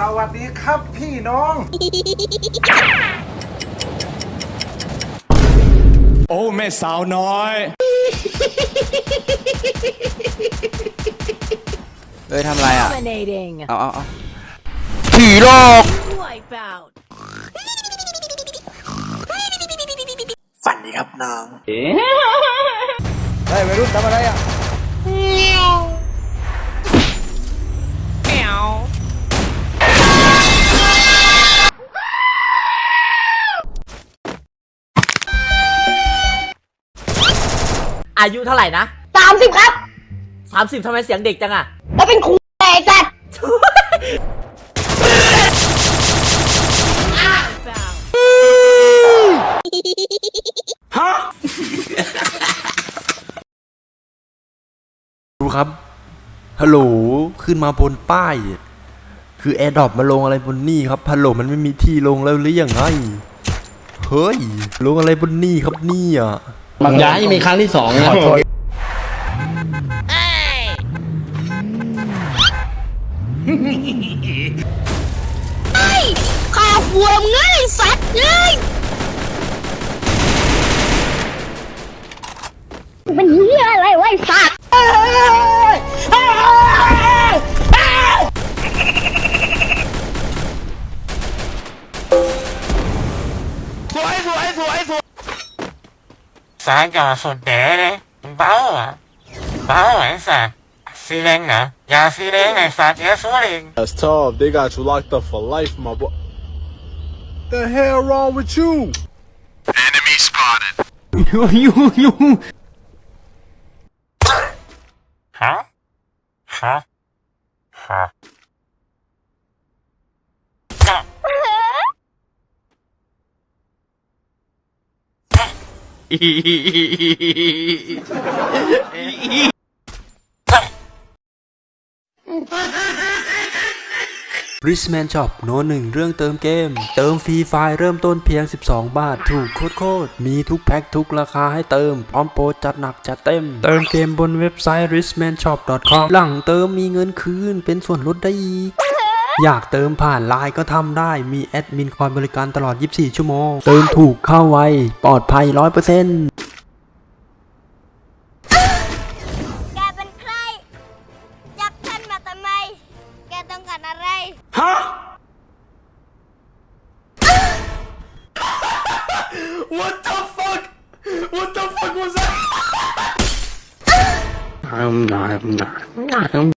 สวัสดีครับพี่น้อง โอ้แม่สาวน้อย เอ้ยทำอะไรอะ Dominating. เอาเอาเอา Wipeout. เฮ้ยวัยรุ่นทำอะไรอะ อายุเท่าไหร่นะสามสิบครับสามสิบทำไมเสียงเด็กจังอะแล้วเป็นครูแต่จัด Wipeout. ดูครับ ฮัลโหล ขึ้นมาบนป้าย คือแอร์ดรอปมาลงอะไรบนนี่ครับ ฮัลโหลมันไม่มีที่ลงแล้วหรือยังไง เฮ้ย ลงอะไรบนนี่ครับเนี่ย อย่าให้มีครั้งที่สองนะข้าหัวมึงไงสัตว์เอ้ยมันเหี้ยอะไรวะไอ้สัตว์ 三角说爹嘞，包啊，包一下，西零啊，亚西零的三点四零。That's tough. They got you locked up for life, my boy. The hell wrong with you? Enemy spotted. you you you. Huh? Huh? Huh? Hả hả r i s m a n Shop โนหนึ่งเรื่องเติมเกม เติมฟรีไฟล์เริ่มต้นเพียง 12 บาท ถูกโคตร มีทุกแพ็คทุกราคาให้เติม พร้อมโปรจัดหนักจัดเต็ม เติมเกมบนเว็บไซต์ r i s m a n s h o p c o m หลังเติมมีเงินคืนเป็นส่วนลดได้อีก อยากเติมผ่านไลน์ก็ทำได้ มีแอดมินคอยบริการตลอด 24 ชั่วโมง เติมถูกเข้าไว ปลอดภัย 100%แกเป็นใคร จับฉันมาทำไม แกต้องการอะไร What the fuck? What the fuck was that? I'm not, I'm not, I'm